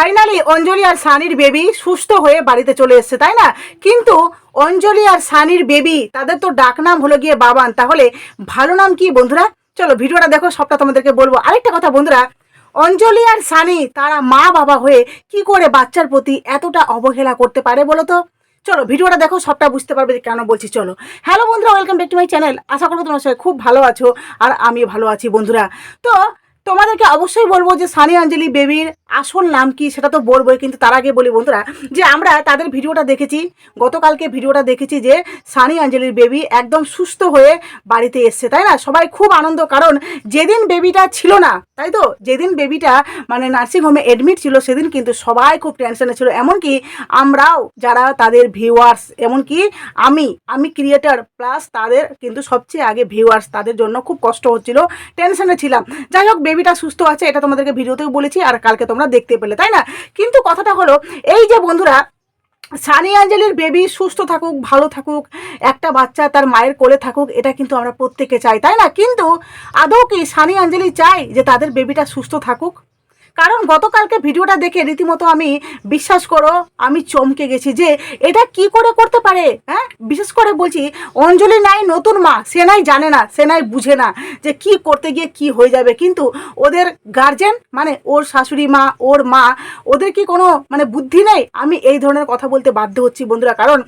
Finally অঞ্জলি আর সানির baby সুস্থ হয়ে বাড়িতে চলে এসছে, তাই না? কিন্তু অঞ্জলি আর সানির বেবি তাদের তো ডাকনাম হলো গিয়ে বাবান। তাহলে ভালো নাম কি বন্ধুরা? চলো ভিডিওটা দেখো, সবটা তোমাদেরকে বলব। আরেকটা কথা বন্ধুরা, অঞ্জলি আর সানি, তারা মা বাবা হয়ে কি করে বাচ্চার প্রতি এতটা অবহেলা করতে পারে বলো তো? চলো ভিডিওটা দেখো, সবটা বুঝতে পারবে যে কেন বলছি, চলো। হ্যালো বন্ধুরা welcome back to my channel আশা করব তোমার সবাই খুব ভালো আছো, আর আমি ভালো আছি বন্ধুরা। তো তোমাদেরকে অবশ্যই বলব যে সানি অঞ্জলি বেবির আসল নাম কি সেটা তো বলবোই, কিন্তু তার আগে বলি বন্ধুরা যে আমরা তাদের ভিডিওটা দেখেছি, গতকালকে ভিডিওটা দেখেছি যে সানি অঞ্জলির বেবি একদম সুস্থ হয়ে বাড়িতে এসছে, তাই না? সবাই খুব আনন্দ, কারণ যেদিন বেবিটা ছিল না, তাই তো? যেদিন বেবিটা মানে নার্সিংহোমে এডমিট ছিল, সেদিন কিন্তু সবাই খুব টেনশনে ছিল। এমনকি আমরাও, যারা তাদের ভিউয়ার্স এমনকি আমি আমি ক্রিয়েটার প্লাস তাদের কিন্তু সবচেয়ে আগে ভিউয়ার্স তাদের জন্য খুব কষ্ট হচ্ছিল টেনশনে ছিলাম। যাই হোক, বেবিটা সুস্থ আছে, এটা তোমাদেরকে ভিডিওতেও বলেছি, আর কালকে তোমরা দেখতে পেলে, তাই না? কিন্তু কথাটা হলো, এই যে বন্ধুরা, সানি আঞ্জলির বেবি সুস্থ থাকুক, ভালো থাকুক, একটা বাচ্চা তার মায়ের কোলে থাকুক, এটা কিন্তু আমরা প্রত্যেকে চাই, তাই না? কিন্তু আদৌ কি সানি আঞ্জলি চাই যে তাদের বেবিটা সুস্থ থাকুক? কারণ গতকালকে ভিডিওটা দেখে রীতিমতো আমি বিশ্বাস করো, আমি চমকে গেছি যে এটা কি করে করতে পারে হ্যাঁ? বিশেষ করে বলছি, অঞ্জলি নাই নতুন মা, সে নাই জানে না, সে নাই বুঝে না যে কি করতে গিয়ে কি হয়ে যাবে। কিন্তু ওদের গার্জেন মানে ওর শাশুড়ি মা, ওর মা, ওদের কি কোনো মানে বুদ্ধি নেই? আমি এই ধরনের কথা বলতে বাধ্য হচ্ছি বন্ধুরা, কারণ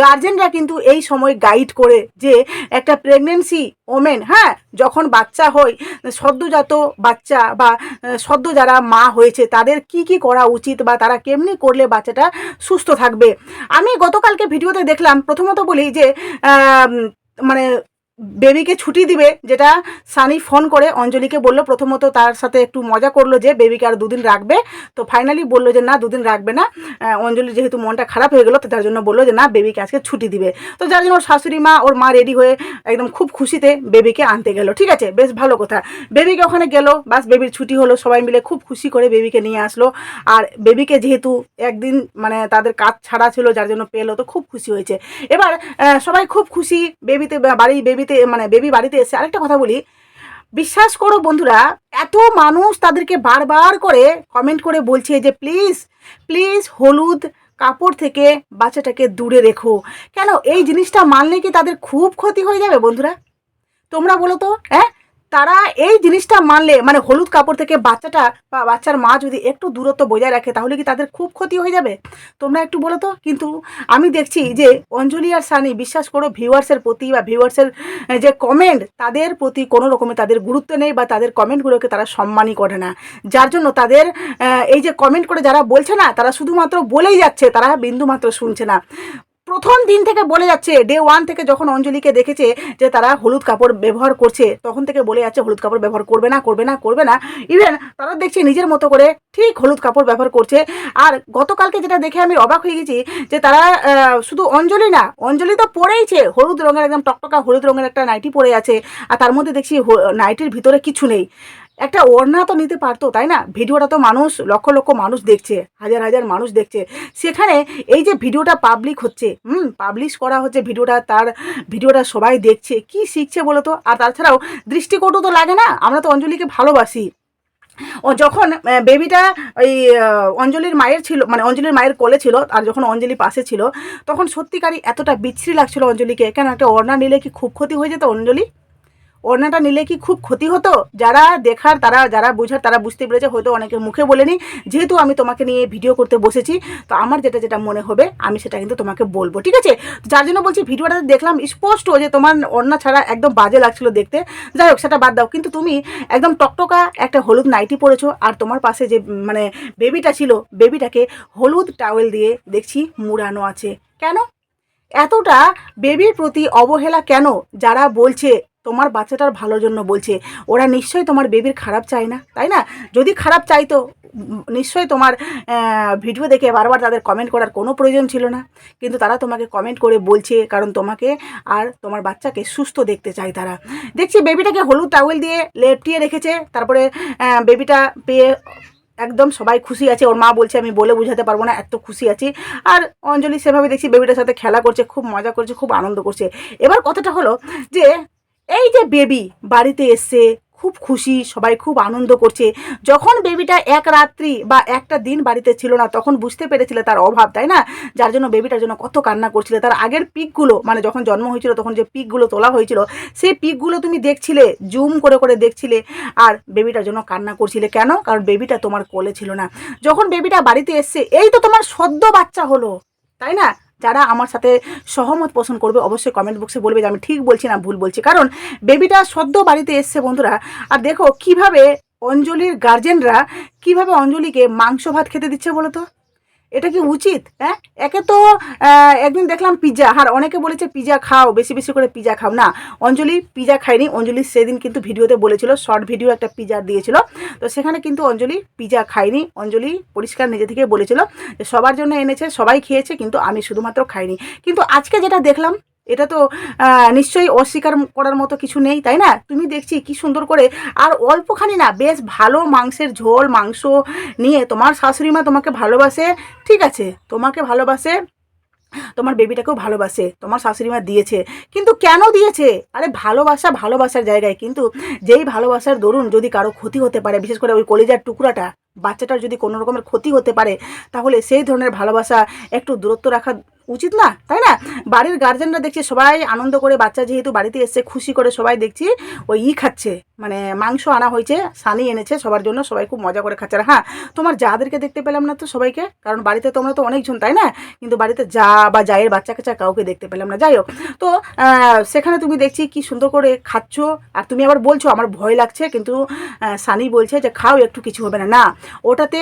গার্জেনরা কিন্তু এই সময় গাইড করে যে একটা প্রেগনেন্সি ওমেন হ্যাঁ? যখন বাচ্চা হয় সদ্যজাত বাচ্চা বা, সদ্য যারা মা হয়েছে, তাদের কি কি করা উচিত বা তারা কেমনি করলে বাচ্চাটা সুস্থ থাকবে? আমি গতকালকে ভিডিওতে দেখলাম, প্রথমত বলি যে মানে বেবিকে ছুটি দিবে, যেটা সানি ফোন করে অঞ্জলিকে বলল, প্রথমত তার সাথে একটু মজা করল যে বেবিকে আর দুদিন রাখবে। তো ফাইনালি বলল যে, না, দুদিন রাখবে না। অঞ্জলি যেহেতু মনটা খারাপ হয়ে গেলো, তো তার জন্য বলল যে, না, বেবিকে আজকে ছুটি দিবে। তো যার জন্য ওর শাশুড়ি মা, ওর মা রেডি হয়ে একদম খুব খুশিতে বেবিকে আনতে গেল। ঠিক আছে? বেশ ভালো কথা। বেবিকে ওখানে গেল, বাস বেবির ছুটি হলো, সবাই মিলে খুব খুশি করে বেবিকে নিয়ে আসলো। আর বেবিকে যেহেতু একদিন মানে তাদের কাজ ছাড়া ছিল, যার জন্য পেল, তো খুব খুশি হয়েছে। এবার সবাই খুব খুশি, বেবিতে বাড়ি বেবিতে মানে বেবি বাড়িতে এসে আরেকটা কথা বলি। বিশ্বাস করো বন্ধুরা, এত মানুষ তাদেরকে বারবার করে কমেন্ট করে বলছে যে প্লিজ প্লিজ হলুদ কাপড় থেকে বাচ্চাটাকে দূরে রেখো। কেন? এই জিনিসটা মানলে কি তাদের খুব ক্ষতি হয়ে যাবে বন্ধুরা? তোমরা বলো তো হ্যাঁ? তারা এই জিনিসটা মানলে মানে হলুদ কাপড় থেকে বাচ্চাটা বা বাচ্চার মা যদি একটু দূরত্ব বজায় রাখে, তাহলে কি তাদের খুব ক্ষতি হয়ে যাবে? তোমরা একটু বলো তো। কিন্তু আমি দেখছি যে অঞ্জলি আর সানি, বিশ্বাস করো, ভিউয়ার্সের প্রতি বা ভিউয়ার্সের যে কমেন্ট তাদের প্রতি কোনো রকমের তাদের গুরুত্ব নেই বা তাদের কমেন্টগুলোকে তারা সম্মানই করে না। যার জন্য তাদের এই যে কমেন্ট করে যারা বলছে না, তারা শুধুমাত্র বলেই যাচ্ছে, তারা বিন্দু মাত্র শুনছে না। প্রথম দিন থেকে বলে যাচ্ছে ডে ওয়ান থেকে যখন অঞ্জলিকে দেখেছে যে তারা হলুদ কাপড় ব্যবহার করছে, তখন থেকে বলে যাচ্ছে হলুদ কাপড় ব্যবহার করবে না করবে না করবে না। ইভেন তারা দেখছি নিজের মতো করে ঠিক হলুদ কাপড় ব্যবহার করছে। আর গতকালকে যেটা দেখে আমি অবাক হয়ে গেছি যে তারা শুধু অঞ্জলি না, অঞ্জলি তো পরেইছে। হলুদ রঙের একদম টকটকা হলুদ রঙের একটা নাইটি পরে আছে। আর তার মধ্যে দেখছি নাইটির ভিতরে কিছু নেই। একটা ওড়না তো নিতে পারতো, তাই না? ভিডিওটা তো মানুষ, লক্ষ লক্ষ মানুষ দেখছে, হাজার হাজার মানুষ দেখছে। সেখানে এই যে ভিডিওটা পাবলিক হচ্ছে, হুম পাবলিশ করা হচ্ছে ভিডিওটা, তার ভিডিওটা সবাই দেখছে, কি শিখছে বলো তো? আর তাছাড়াও দৃষ্টিকটু তো লাগে না, আমরা তো অঞ্জলিকে ভালোবাসি। ও যখন বেবিটা ওই অঞ্জলির মায়ের ছিল মানে অঞ্জলির মায়ের কোলে ছিল, আর যখন অঞ্জলি পাশে ছিল, তখন সত্যিকারই এতটা বিচ্ছিরি লাগছিল অঞ্জলিকে। কেন, একটা ওড়না নিলে কি খুব ক্ষতি হয়ে যেত অঞ্জলি? ওড়নাটা নিলে কি খুব ক্ষতি হতো? যারা দেখার, তারা, যারা বোঝার, তারা বুঝতে পেরেছে, হয়তো অনেকে মুখে বলেনি। যেহেতু আমি তোমাকে নিয়ে ভিডিও করতে বসেছি, তো আমার যেটা যেটা মনে হবে, আমি সেটা কিন্তু তোমাকে বলব, ঠিক আছে? যার জন্য বলছি, ভিডিওটা দেখলাম, স্পষ্ট যে তোমার ওড়না ছাড়া একদম বাজে লাগছিল দেখতে। যাই হোক, সেটা বাদ দাও। কিন্তু তুমি একদম টকটকা একটা হলুদ নাইটি পরেছো, আর তোমার পাশে যে মানে বেবিটা ছিল, বেবিটাকে হলুদ টাওয়েল দিয়ে দেখছি মুড়ানো আছে। কেন? এতটা বেবির প্রতি অবহেলা কেন? যারা বলছে তোমার বাচ্চাটার ভালোর জন্য বলছে। ওরা নিশ্চয়ই তোমার বেবির খারাপ চায় না, তাই না? যদি খারাপ চাইতো নিশ্চয়ই তোমার ভিডিও দেখে বারবার তাদের কমেন্ট করার কোনো প্রয়োজন ছিল না। কিন্তু তারা তোমাকে কমেন্ট করে বলছে, কারণ তোমাকে আর তোমার বাচ্চাকে সুস্থ দেখতে চায় তারা। দেখছি বেবিটাকে হলুদ টাওয়েল দিয়ে লেপটিয়ে রেখেছে, তারপরে বেবিটা পেয়ে একদম সবাই খুশি আছে। ওর মা বলছে, আমি বলে বোঝাতে পারব না, এত খুশি আছি। আর অঞ্জলি সেভাবে দেখছি বেবিটার সাথে খেলা করছে, খুব মজা করছে, খুব আনন্দ করছে। এবার কথাটা হলো যে এই যে বেবি বাড়িতে এসছে খুব খুশি, সবাই খুব আনন্দ করছে। যখন বেবিটা এক রাত্রি বা একটা দিন বাড়িতে ছিল না, তখন বুঝতে পেরেছিল তার অভাব, তাই না? যার জন্য বেবিটার জন্য কত কান্না করছিল। তার আগের পিকগুলো মানে যখন জন্ম হয়েছিল, তখন যে পিকগুলো তোলা হয়েছিল, সেই পিকগুলো তুমি দেখছিলে, জুম করে করে দেখছিলে, আর বেবিটার জন্য কান্না করছিলে। কেন? কারণ বেবিটা তোমার কোলে ছিল না। যখন বেবিটা বাড়িতে এসছে এই তো তোমার সদ্য বাচ্চা হলো, তাই না? যারা আমার সাথে সহমত পোষণ করবে অবশ্যই কমেন্ট বক্সে বলবে যে আমি ঠিক বলছি না ভুল বলছি। কারণ বেবিটা সদ্য বাড়িতে এসছে বন্ধুরা, আর দেখো কীভাবে অঞ্জলির গার্জেনরা কীভাবে অঞ্জলিকে মাংস ভাত খেতে দিচ্ছে বলো তো এটা কি উচিত? হ্যাঁ? একে তো একদিন দেখলাম পিজা। আর অনেকে বলেছে, পিজা খাও, বেশি বেশি করে পিজা খাও। না, অঞ্জলি পিজা খায়নি। অঞ্জলি সেদিন কিন্তু ভিডিওতে বলেছিল, শর্ট ভিডিও একটা পিজা দিয়েছিল। তো সেখানে কিন্তু অঞ্জলি পিজা খায়নি। অঞ্জলি পরিষ্কার নিজে থেকে বলেছিল যে, সবার জন্য এনেছে, সবাই খেয়েছে, কিন্তু আমি শুধুমাত্র খাইনি। কিন্তু আজকে যেটা দেখলাম এটা তো নিশ্চয়ই অস্বীকার করার মতো কিছু নেই, তাই না? তুমি দেখছি কি সুন্দর করে, আর অল্পখানি না, বেশ ভালো মাংসের ঝোল, মাংস নিয়ে তোমার শাশুড়ি মা তোমাকে ভালোবাসে, ঠিক আছে? তোমাকে ভালোবাসে, তোমার বেবিটাকেও ভালোবাসে, তোমার শাশুড়ি মা দিয়েছে, কিন্তু কেন দিয়েছে? আরে ভালোবাসা ভালোবাসার জায়গায়, কিন্তু যেই ভালোবাসার দরুন যদি কারও ক্ষতি হতে পারে, বিশেষ করে ওই কলেজার টুকরাটা, বাচ্চাটার যদি কোনো রকমের ক্ষতি হতে পারে, তাহলে সেই ধরনের ভালোবাসা একটু দূরত্ব রাখা উচিত না, তাই না? বাড়ির গার্জেনরা দেখছি সবাই আনন্দ করে বাচ্চা যেহেতু বাড়িতে এসছে, খুশি করে সবাই দেখছি ওই ই খাচ্ছে মানে মাংস আনা হয়েছে, সানি এনেছে সবার জন্য, সবাই খুব মজা করে খাচ্ছে। আর হ্যাঁ তোমার যাদেরকে দেখতে পেলাম না তো সবাইকে, কারণ বাড়িতে তোমরা তো অনেকজন, তাই না? কিন্তু বাড়িতে যা বা জায়ের বাচ্চা কাচ্চা কাউকে দেখতে পেলাম না। যাই হোক, তো সেখানে তুমি দেখছি কি সুন্দর করে খাচ্ছ, আর তুমি আবার বলছো আমার ভয় লাগছে, কিন্তু সানি বলছে যে খাও, একটু কিছু হবে না। না, ওটাতে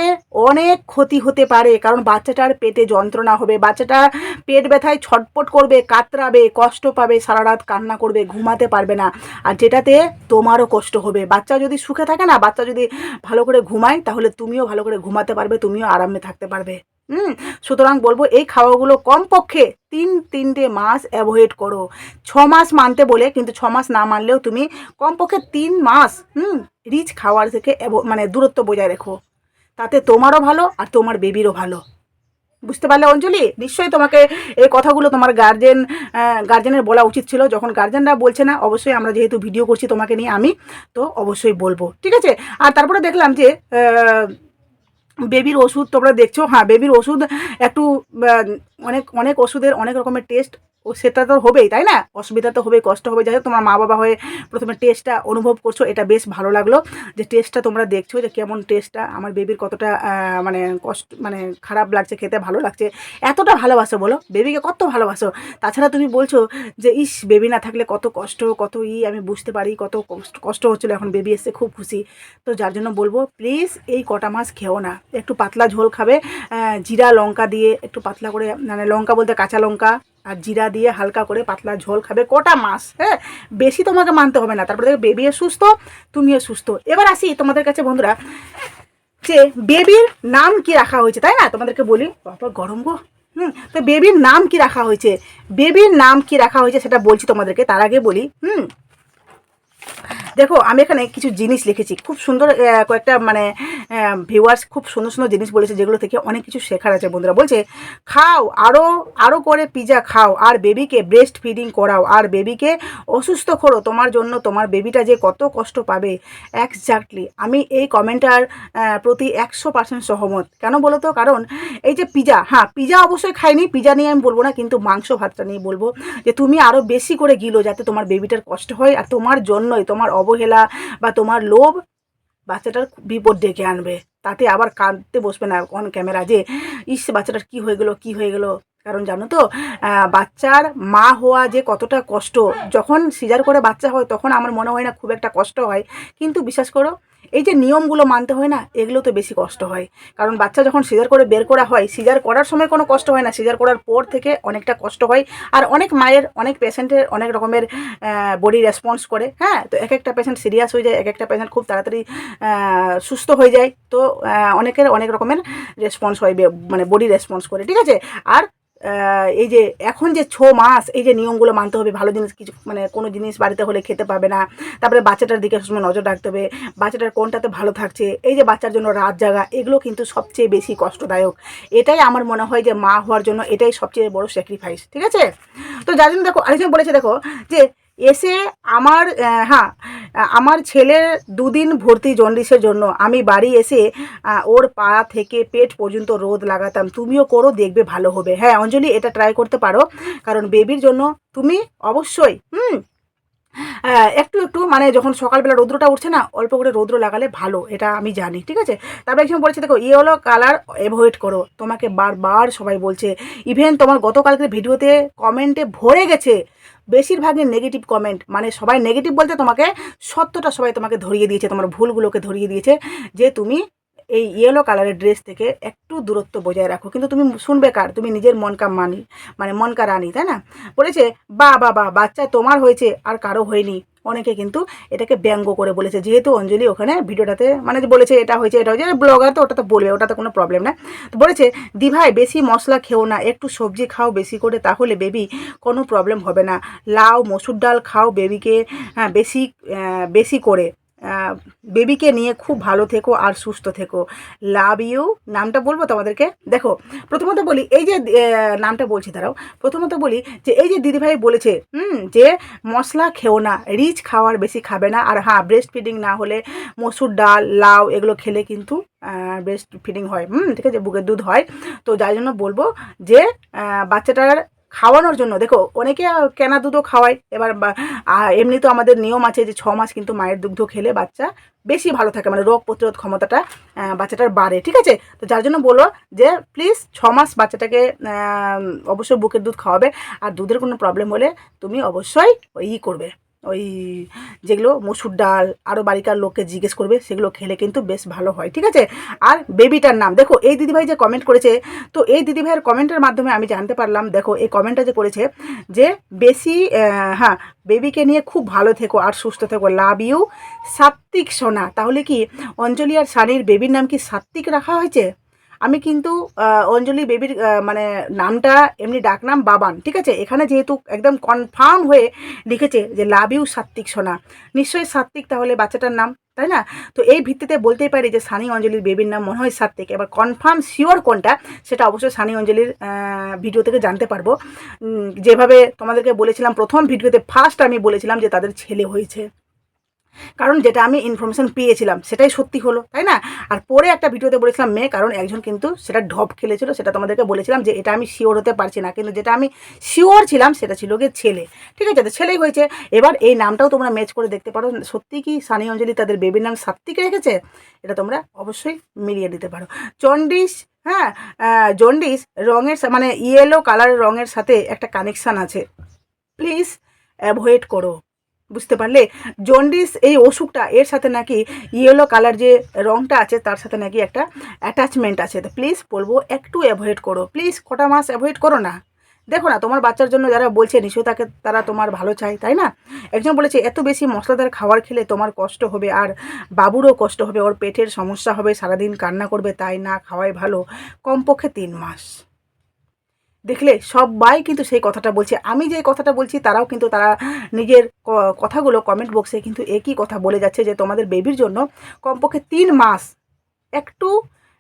অনেক ক্ষতি হতে পারে, কারণ বাচ্চাটার পেটে যন্ত্রণা হবে, বাচ্চাটা পেট ব্যথায় ছটপট করবে, কাতরাবে, কষ্ট পাবে সারা রাত কান্না করবে, ঘুমাতে পারবে না। আর যেটাতে তোমারও কষ্ট হবে। বাচ্চা যদি সুখে থাকে না, বাচ্চা যদি ভালো করে ঘুমায়, তাহলে তুমিও ভালো করে ঘুমাতে পারবে, তুমিও আরামে থাকতে পারবে। হুম? সুতরাং বলব, এই খাওয়াগুলো কমপক্ষে তিন, তিনটে মাস অ্যাভয়েড করো। ছ মাস মানতে বলে, কিন্তু ছ মাস না মানলেও তুমি কমপক্ষে তিন মাস, হুম, রিচ খাওয়ার থেকে মানে দূরত্ব বজায় রেখো। তাতে তোমারও ভালো আর তোমার বেবিরও ভালো। বুঝতে পারলে অঞ্জলি? নিশ্চয়ই তোমাকে এই কথাগুলো তোমার গার্জেন গার্জেনের বলা উচিত ছিল। যখন গার্জেনরা বলছে না, অবশ্যই আমরা যেহেতু ভিডিও করছি তোমাকে নিয়ে, আমি তো অবশ্যই বলব। ঠিক আছে? আর তারপরে দেখলাম যে বেবির ওষুধ তোমরা দেখছ? হ্যাঁ বেবির ওষুধ একটু অনেক অনেক ওষুধের অনেক রকমের টেস্ট ও সেটা তো হবেই, তাই না? অসুবিধা তো হবে কষ্ট হবে। যাই তোমার মা বাবা হয়ে প্রথমে টেস্টটা অনুভব করছ, এটা বেশ ভালো লাগল। যে টেস্টটা তোমরা দেখছ, যে কেমন টেস্টটা, আমার বেবির কতটা মানে কষ্ট মানে খারাপ লাগছে, খেতে ভালো লাগছে, এতটা ভালোবাসো বলো? বেবিকে কত ভালোবাসো? তাছাড়া তুমি বলছো যে, ইস, বেবি না থাকলে কত কষ্ট, কত ই, আমি বুঝতে পারি, কত কষ্ট কষ্ট হচ্ছিল, এখন বেবি এসে খুব খুশি। তো যার জন্য বলব, প্লিজ এই কটা মাস খেও না। একটু পাতলা ঝোল খাবে জিরা, লঙ্কা দিয়ে একটু পাতলা করে মানে লঙ্কা বলতে কাঁচা লঙ্কা আর জিরা দিয়ে হালকা করে পাতলা ঝোল খাবে কটা মাস হ্যাঁ? বেশি তোমাকে মানতে হবে না। তারপরে দেখবে বেবিও সুস্থ, তুমিও সুস্থ। এবার আসি তোমাদের কাছে বন্ধুরা, যে বেবির নাম কি রাখা হয়েছে, তাই না? তোমাদেরকে বলি, বাবা, গরম গো। হুম, তো বেবির নাম কি রাখা হয়েছে? বেবির নাম কি রাখা হয়েছে সেটা বলছি তোমাদেরকে, তার আগে বলি, হুম? দেখো, আমি এখানে কিছু জিনিস লিখেছি। খুব সুন্দর কয়েকটা মানে ভিউয়ার্স খুব সুন্দর সুন্দর জিনিস বলেছে, যেগুলো থেকে অনেক কিছু শেখার আছে বন্ধুরা। বলছে, খাও আরও আরও করে পিজা খাও, আর বেবিকে ব্রেস্ট ফিডিং করাও, আর বেবিকে অসুস্থ করো, তোমার জন্য তোমার বেবিটা যে কত কষ্ট পাবে। এক্স্যাক্টলি আমি এই কমেন্টার প্রতি একশো পার্সেন্ট সহমত। কেন বলো তো? কারণ এই যে পিজা হ্যাঁ পিজা অবশ্যই খাইনি পিজা নিয়ে আমি বলব না, কিন্তু মাংস ভাতটা নিয়ে বলব যে, তুমি আরও বেশি করে গিলো যাতে তোমার বেবিটার কষ্ট হয়, আর তোমার জন্যই, তোমার অবহেলা বা তোমার লোভ, বাচ্চাটার বিপদ ডেকে আনবে। তাতে আবার কাঁদতে বসবে না অন ক্যামেরা যে, ইস, বাচ্চাটার কি হয়ে গেলো, কি হয়ে গেলো? কারণ জানো তো বাচ্চার মা হওয়া যে কতটা কষ্ট, যখন সিজার করে বাচ্চা হয়, তখন আমার মনে হয় না খুব একটা কষ্ট হয়। কিন্তু বিশ্বাস করো এই যে নিয়মগুলো মানতে হয় না, এগুলো তো বেশি কষ্ট হয়। কারণ বাচ্চা যখন সিজার করে বের করা হয়, সিজার করার সময় কোনো কষ্ট হয় না, সিজার করার পর থেকে অনেকটা কষ্ট হয়। আর অনেক মায়ের, অনেক পেশেন্টের অনেক রকমের বডি রেসপন্স করে হ্যাঁ? তো এক একটা পেশেন্ট সিরিয়াস হয়ে যায়, এক একটা পেশেন্ট খুব তাড়াতাড়ি সুস্থ হয়ে যায়। তো অনেকের অনেক রকমের রেসপন্স হয় মানে বডি রেসপন্স করে, ঠিক আছে? আর এই যে এখন যে ছ মাস, এই যে নিয়মগুলো মানতে হবে, ভালো জিনিস কিছু মানে কোনো জিনিস বাড়িতে হলে খেতে পাবে না। তারপরে বাচ্চাটার দিকে সবসময় নজর রাখতে হবে। বাচ্চাটার কোনটাতে ভালো থাকছে, এই যে বাচ্চার জন্য রাত জাগা, এগুলো কিন্তু সবচেয়ে বেশি কষ্টদায়ক। এটাই আমার মনে হয় যে মা হওয়ার জন্য এটাই সবচেয়ে বড় স্যাক্রিফাইস ঠিক আছে? তো যার জন্য দেখো, আরেকজন বলেছে দেখো যে এসে আমার হ্যাঁ আমার ছেলের দুদিন ভর্তি জন্ডিসের জন্য আমি বাড়ি এসে ওর পা থেকে পেট পর্যন্ত রোদ লাগাতাম। তুমিও করো, দেখবে ভালো হবে। হ্যাঁ অঞ্জলি, এটা ট্রাই করতে পারো। কারণ বেবির জন্য তুমি অবশ্যই, হুম একটু একটু মানে যখন সকালবেলা রৌদ্রটা উঠছে না, অল্প করে রৌদ্র লাগালে ভালো, এটা আমি জানি, ঠিক আছে? তারপরে একজন বলছে, দেখো, ইয়েলো কালার অ্যাভয়েড করো। তোমাকে বারবার সবাই বলছে। ইভেন তোমার গতকালকের ভিডিওতে কমেন্টে ভরে গেছে। বেশিরভাগই নেগেটিভ কমেন্ট মানে সবাই নেগেটিভ বলতে তোমাকে সত্যটা সবাই তোমাকে ধরিয়ে দিয়েছে, তোমার ভুলগুলোকে ধরিয়ে দিয়েছে, যে তুমি এই ইয়েলো কালারের ড্রেস থেকে একটু দূরত্ব বজায় রাখো। কিন্তু তুমি শুনবে কার? তুমি নিজের মনকা মানি মানে মনকা রানি, তাই না? বলেছে বা বা বা বাচ্চা তোমার হয়েছে, আর কারও হয়নি। অনেকে কিন্তু এটাকে ব্যঙ্গ করে বলেছে। যেহেতু অঞ্জলি ওখানে ভিডিওটাতে মানে বলেছে এটা হয়েছে এটা হয়েছে, ব্লগার তো ওটা তো বলবে, ওটাতে কোনো প্রবলেম না। তো বলেছে, দিভাই, বেশি মশলা খেও না, একটু সবজি খাও বেশি করে, তাহলে বেবি কোনো প্রবলেম হবে না। লাউ, মসুর ডাল খাও বেবিকে হ্যাঁ বেশি বেশি করে। বেবিকে নিয়ে খুব ভালো থেকো আর সুস্থ থেকো। লাভ ইউ নামটা বলব তোমাদেরকে? দেখো, প্রথমত বলি, এই যে নামটা বলছি তারাও প্রথমত বলি যে, এই যে দিদিভাই বলেছে, হুম, যে মশলা খেও না, রিচ খাওয়ার বেশি খাবে না। আর হ্যাঁ ব্রেস্ট ফিডিং না হলে মসুর ডাল, লাউ, এগুলো খেলে কিন্তু ব্রেস্ট ফিডিং হয়। হুম, ঠিক আছে, বুকের দুধ হয়। তো যার জন্য বলব যে বাচ্চাটার খাওয়ানোর জন্য। দেখো, অনেকে কেনা দুধও খাওয়ায়। এবার এমনি তো আমাদের নিয়ম আছে যে ছ মাস কিন্তু মায়ের দুগ্ধ খেলে বাচ্চা বেশি ভালো থাকে মানে রোগ প্রতিরোধ ক্ষমতাটা বাচ্চাটার বাড়ে, ঠিক আছে? তো যার জন্য বলো যে, প্লিজ ছ মাস বাচ্চাটাকে অবশ্যই বুকের দুধ খাওয়াবে। আর দুধের কোনো প্রবলেম হলে তুমি অবশ্যই ই করবে। ওই যেগুলো মসুর ডাল আরও বাড়িকার লোককে জিজ্ঞেস করবে, সেগুলো খেলে কিন্তু বেশ ভালো হয়, ঠিক আছে? আর বেবিটার নাম, দেখো, এই দিদিভাই যে কমেন্ট করেছে, তো এই দিদিভাইয়ের কমেন্টের মাধ্যমে আমি জানতে পারলাম, দেখো, এই কমেন্টটা যে করেছে, যে বেশি হ্যাঁ বেবিকে নিয়ে খুব ভালো থেকো আর সুস্থ থেকো, লাভ ইউ সাত্বিক সোনা। তাহলে কি অঞ্জলি আর সানির বেবির নাম কি সাত্বিক রাখা হয়েছে? আমি কিন্তু অঞ্জলি বেবির মানে নামটা এমনি ডাকনাম বাবান, ঠিক আছে? এখানে যেহেতু একদম কনফার্ম হয়ে লিখেছে যে, লাভ ইউ সাত্বিক সোনা। নিশ্চয়ই সাত্বিক তাহলে বাচ্চাটার নাম, তাই না? তো এই ভিত্তিতে বলতেই পারি যে, সানি অঞ্জলির বেবির নাম মনে হয় সাত্বিক এবার কনফার্ম শিওর কোনটা, সেটা অবশ্যই সানি অঞ্জলির ভিডিও থেকে জানতে পারব। যেভাবে তোমাদেরকে বলেছিলাম, প্রথম ভিডিওতে ফার্স্ট আমি বলেছিলাম যে, তাদের ছেলে হয়েছে। কারণ যেটা আমি ইনফরমেশন পেয়েছিলাম, সেটাই সত্যি হলো, তাই না? আর পরে একটা ভিডিওতে বলেছিলাম, মেয়ে, কারণ একজন কিন্তু সেটা ঢপ খেলেছিল, সেটা তোমাদেরকে বলেছিলাম যে এটা আমি শিওর হতে পারছি না। কিন্তু যেটা আমি শিওর ছিলাম, সেটা ছিল গিয়ে ছেলে। ঠিক আছে? তো ছেলেই হয়েছে। এবার এই নামটাও তোমরা ম্যাচ করে দেখতে পারো। সত্যি কি সানি অঞ্জলি তাদের বেবির নাম সাত্বিক রেখেছে? এটা তোমরা অবশ্যই মিলিয়ে দিতে পারো। চন্ডিস হ্যাঁ জন্ডিস রঙের মানে ইয়েলো কালারের রঙের সাথে একটা কানেকশান আছে। প্লিজ অ্যাভয়েড করো। বুঝতে পারলে? জন্ডিস এই অসুখটা, এর সাথে নাকি ইয়েলো কালার যে রঙটা আছে, তার সাথে নাকি একটা অ্যাটাচমেন্ট আছে। তো প্লিজ বলব, একটু অ্যাভয়েড করো। প্লিজ কটা মাস অ্যাভয়েড করো না। দেখো না, তোমার বাচ্চার জন্য যারা বলছে নিশ্চয়ই তাকে তারা তোমার ভালো চায়, তাই না? একজন বলেছে, এত বেশি মশলাদার খাবার খেলে তোমার কষ্ট হবে, আর বাবুরও কষ্ট হবে, ওর পেটের সমস্যা হবে, সারাদিন কান্না করবে, তাই না, খাওয়াই ভালো। কমপক্ষে তিন মাস। দেখলে সবাই কিন্তু সেই কথাটা বলছে। আমি যে কথাটা বলছি, তারাও কিন্তু তারা নিজের কথাগুলো কমেন্ট বক্সে কিন্তু একই কথা বলে যাচ্ছে যে তোমাদের বেবির জন্য কমপক্ষে তিন মাস একটু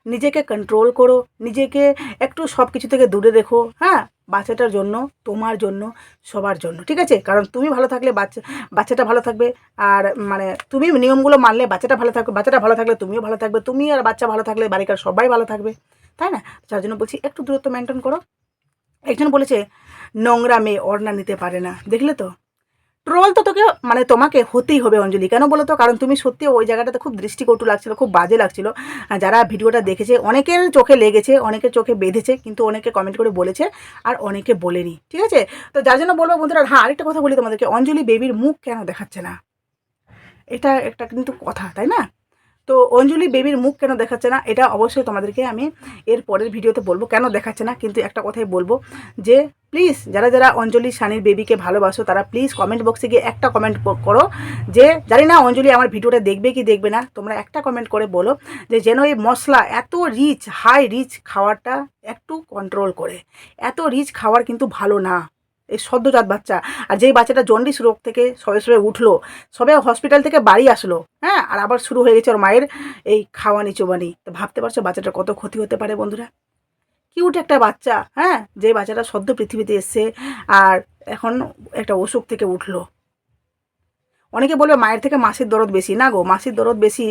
নিজেকে কন্ট্রোল করো, নিজেকে একটু সব কিছু থেকে দূরে রেখো হ্যাঁ? বাচ্চাটার জন্য, তোমার জন্য, সবার জন্য, ঠিক আছে? কারণ তুমি ভালো থাকলে বাচ্চা, বাচ্চাটা ভালো থাকবে আর মানে তুমি নিয়মগুলো মানলে বাচ্চাটা ভালো থাকবে বাচ্চাটা ভালো থাকলে তুমিও ভালো থাকবে, তুমি আর বাচ্চা ভালো থাকলে বাড়িকার সবাই ভালো থাকবে, তাই না? যার জন্য বলছি একটু দূরত্ব মেনটেন করো। একজন বলেছে, নোংরা মেয়ে অর্ণা নিতে পারে না। দেখলে তো? ট্রোল তো তোকে মানে তোমাকে হতেই হবে অঞ্জলি। কেন বলো তো? কারণ তুমি সত্যি ওই জায়গাটাতে খুব দৃষ্টিকটু লাগছিল, খুব বাজে লাগছিল। যারা ভিডিওটা দেখেছে, অনেকের চোখে লেগেছে, অনেকের চোখে বেঁধেছে, কিন্তু অনেকে কমেন্ট করে বলেছে আর অনেকে বলেনি। ঠিক আছে? তো যার জন্য বলব বন্ধুরা হ্যাঁ আরেকটা কথা বলি তোমাদেরকে, অঞ্জলি বেবির মুখ কেন দেখাচ্ছে না? এটা একটা কিন্তু কথা, তাই না? তো অঞ্জলি বেবির মুখ কেন দেখাচ্ছে না? এটা অবশ্যই তোমাদেরকে আমি এর পরের ভিডিওতে বলব কেন দেখাচ্ছে না, কিন্তু একটা কথাই বলব যে প্লিজ যারা যারা অঞ্জলি সানির বেবিকে ভালোবাসো, তারা প্লিজ কমেন্ট বক্সে গিয়ে একটা কমেন্ট করো যে, জানি না অঞ্জলি আমার ভিডিওটা দেখবে কি দেখবে না, তোমরা একটা কমেন্ট করে বলো যে, যেন এই মশলা এত রিচ হাই রিচ খাওয়ারটা একটু কন্ট্রোল করে। এত রিচ খাওয়ার কিন্তু ভালো না। এই সদ্যজাত বাচ্চা। আর যেই বাচ্চাটা জন্ডিস রোগ থেকে সবে সবে উঠল, সবে হসপিটাল থেকে বাড়ি আসলো হ্যাঁ? আর আবার শুরু হয়ে গেছে ওর মায়ের এই খাওয়ানি চোবানি। তো ভাবতে পারছ বাচ্চাটার কত ক্ষতি হতে পারে বন্ধুরা? কিউট একটা বাচ্চা হ্যাঁ? যে বাচ্চাটা সদ্য পৃথিবীতে এসছে, আর এখন একটা অসুখ থেকে উঠল। অনেকে বলবে মায়ের থেকে মাসির দরদ বেশি। না গো, মাসির দরদ বেশি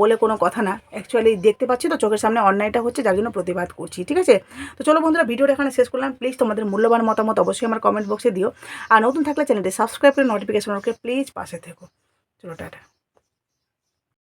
বলে কোনো কথা না। অ্যাকচুয়ালি দেখতে পাচ্ছি তো, চোখের সামনে অন্যায়টা হচ্ছে, যার জন্য প্রতিবাদ করছি, ঠিক আছে? তো চলো বন্ধুরা, ভিডিওটা এখানে শেষ করলাম। প্লিজ তোমাদের মূল্যবান মতামত অবশ্যই আমার কমেন্ট বক্সে দিও। আর নতুন থাকলে চ্যানেলটি সাবস্ক্রাইব করে নোটিফিকেশন ওকে প্লিজ পাশে থেকো। চলো, টাটা।